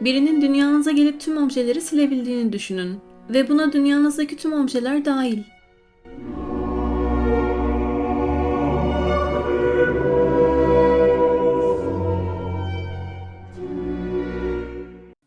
Birinin dünyanıza gelip tüm objeleri silebildiğini düşünün. Ve buna dünyanızdaki tüm objeler dahil.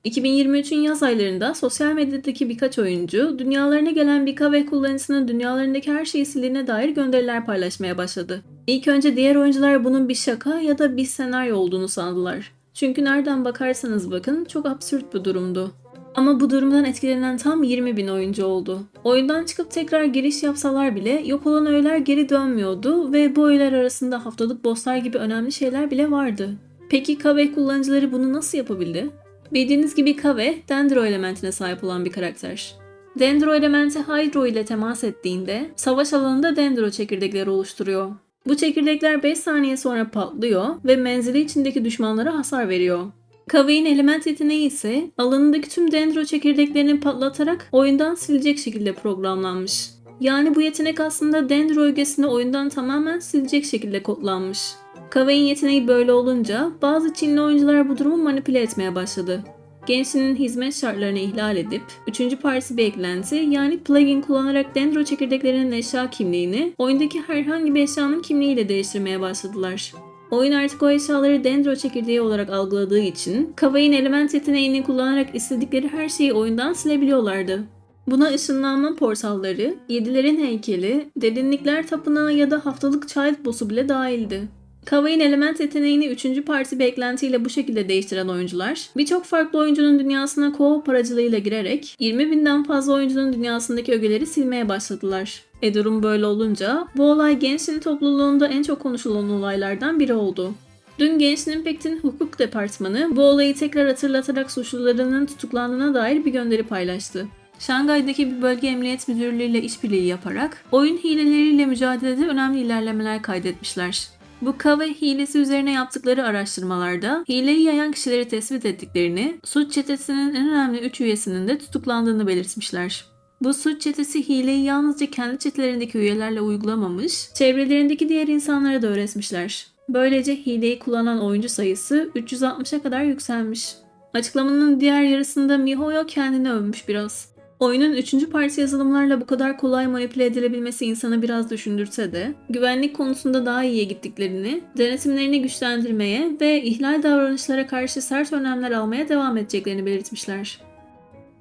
...2023'ün yaz aylarında sosyal medyadaki birkaç oyuncu... ...dünyalarına gelen bir kahve kullanıcısının dünyalarındaki her şeyi sildiğine dair gönderiler paylaşmaya başladı. İlk önce diğer oyuncular bunun bir şaka ya da bir senaryo olduğunu sandılar. Çünkü nereden bakarsanız bakın çok absürt bir durumdu. Ama bu durumdan etkilenen tam 20 bin oyuncu oldu. Oyundan çıkıp tekrar giriş yapsalar bile yok olan öğeler geri dönmüyordu ve bu öğeler arasında haftalık bosslar gibi önemli şeyler bile vardı. Peki Kave kullanıcıları bunu nasıl yapabildi? Bildiğiniz gibi Kave, Dendro elementine sahip olan bir karakter. Dendro elementi Hydro ile temas ettiğinde savaş alanında Dendro çekirdekleri oluşturuyor. Bu çekirdekler 5 saniye sonra patlıyor ve menzili içindeki düşmanlara hasar veriyor. Kave'in element yeteneği ise alanındaki tüm dendro çekirdeklerini patlatarak oyundan silecek şekilde programlanmış. Yani bu yetenek aslında dendro ögesini oyundan tamamen silecek şekilde kodlanmış. Kave'in yeteneği böyle olunca bazı Çinli oyuncular bu durumu manipüle etmeye başladı. Gençliğinin hizmet şartlarını ihlal edip, üçüncü parti bir eklenti yani plugin kullanarak dendro çekirdeklerinin eşya kimliğini oyundaki herhangi bir eşyanın kimliğiyle değiştirmeye başladılar. Oyun artık o eşyaları dendro çekirdeği olarak algıladığı için Kavai'nin element yeteneğini kullanarak istedikleri her şeyi oyundan silebiliyorlardı. Buna ışınlanma portalları, yedilerin heykeli, derinlikler tapınağı ya da haftalık child boss'u bile dahildi. Kavai'nin element yeteneğini 3. parti beklentiyle bu şekilde değiştiren oyuncular, birçok farklı oyuncunun dünyasına co-op aracılığıyla girerek 20 binden fazla oyuncunun dünyasındaki ögeleri silmeye başladılar. E durum böyle olunca bu olay gençliğin topluluğunda en çok konuşulan olaylardan biri oldu. Dün Gençliğin Impact'in hukuk departmanı bu olayı tekrar hatırlatarak suçlularının tutuklandığına dair bir gönderi paylaştı. Şangay'daki bir bölge emniyet müdürlüğü ile işbirliği yaparak oyun hileleriyle mücadelede önemli ilerlemeler kaydetmişler. Bu Kave hilesi üzerine yaptıkları araştırmalarda hileyi yayan kişileri tespit ettiklerini, suç çetesinin en önemli 3 üyesinin de tutuklandığını belirtmişler. Bu suç çetesi hileyi yalnızca kendi çetelerindeki üyelerle uygulamamış, çevrelerindeki diğer insanlara da öğretmişler. Böylece hileyi kullanan oyuncu sayısı 360'a kadar yükselmiş. Açıklamanın diğer yarısında MiHoYo kendini övmüş biraz. Oyunun 3. parti yazılımlarla bu kadar kolay manipüle edilebilmesi insanı biraz düşündürse de, güvenlik konusunda daha iyiye gittiklerini, denetimlerini güçlendirmeye ve ihlal davranışlara karşı sert önlemler almaya devam edeceklerini belirtmişler.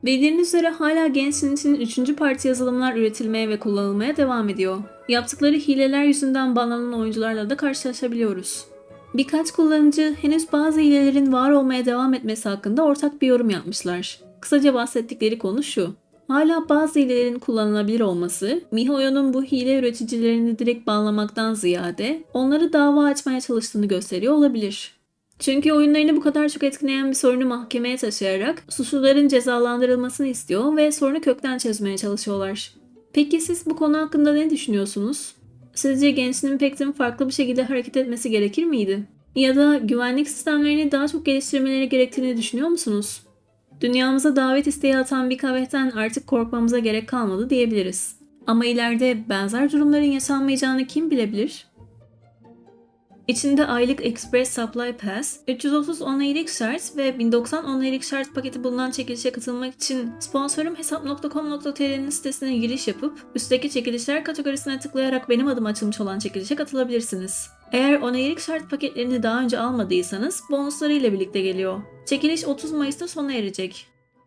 Bildiğiniz üzere hala Genshin için 3. parti yazılımlar üretilmeye ve kullanılmaya devam ediyor. Yaptıkları hileler yüzünden banlanan oyuncularla da karşılaşabiliyoruz. Birkaç kullanıcı henüz bazı hilelerin var olmaya devam etmesi hakkında ortak bir yorum yapmışlar. Kısaca bahsettikleri konu şu. Hala bazı hilelerin kullanılabilir olması, MiHoYo'nun bu hile üreticilerini direkt banlamaktan ziyade onları dava açmaya çalıştığını gösteriyor olabilir. Çünkü oyunlarını bu kadar çok etkileyen bir sorunu mahkemeye taşıyarak suçluların cezalandırılmasını istiyor ve sorunu kökten çözmeye çalışıyorlar. Peki siz bu konu hakkında ne düşünüyorsunuz? Sizce Genshin Impact'in farklı bir şekilde hareket etmesi gerekir miydi? Ya da güvenlik sistemlerini daha çok geliştirmeleri gerektiğini düşünüyor musunuz? Dünyamıza davet isteği atan bir kahveden artık korkmamıza gerek kalmadı diyebiliriz. Ama ileride benzer durumların yaşanmayacağını kim bilebilir? İçinde aylık Express Supply Pass, 330 onaylık şart ve 1090 onaylık şart paketi bulunan çekilişe katılmak için sponsorum hesap.com.tr'nin sitesine giriş yapıp üstteki çekilişler kategorisine tıklayarak benim adım açılmış olan çekilişe katılabilirsiniz. Eğer onaylık şart paketlerini daha önce almadıysanız bonusları ile birlikte geliyor. Çekiliş 30 Mayıs'ta sona erecek.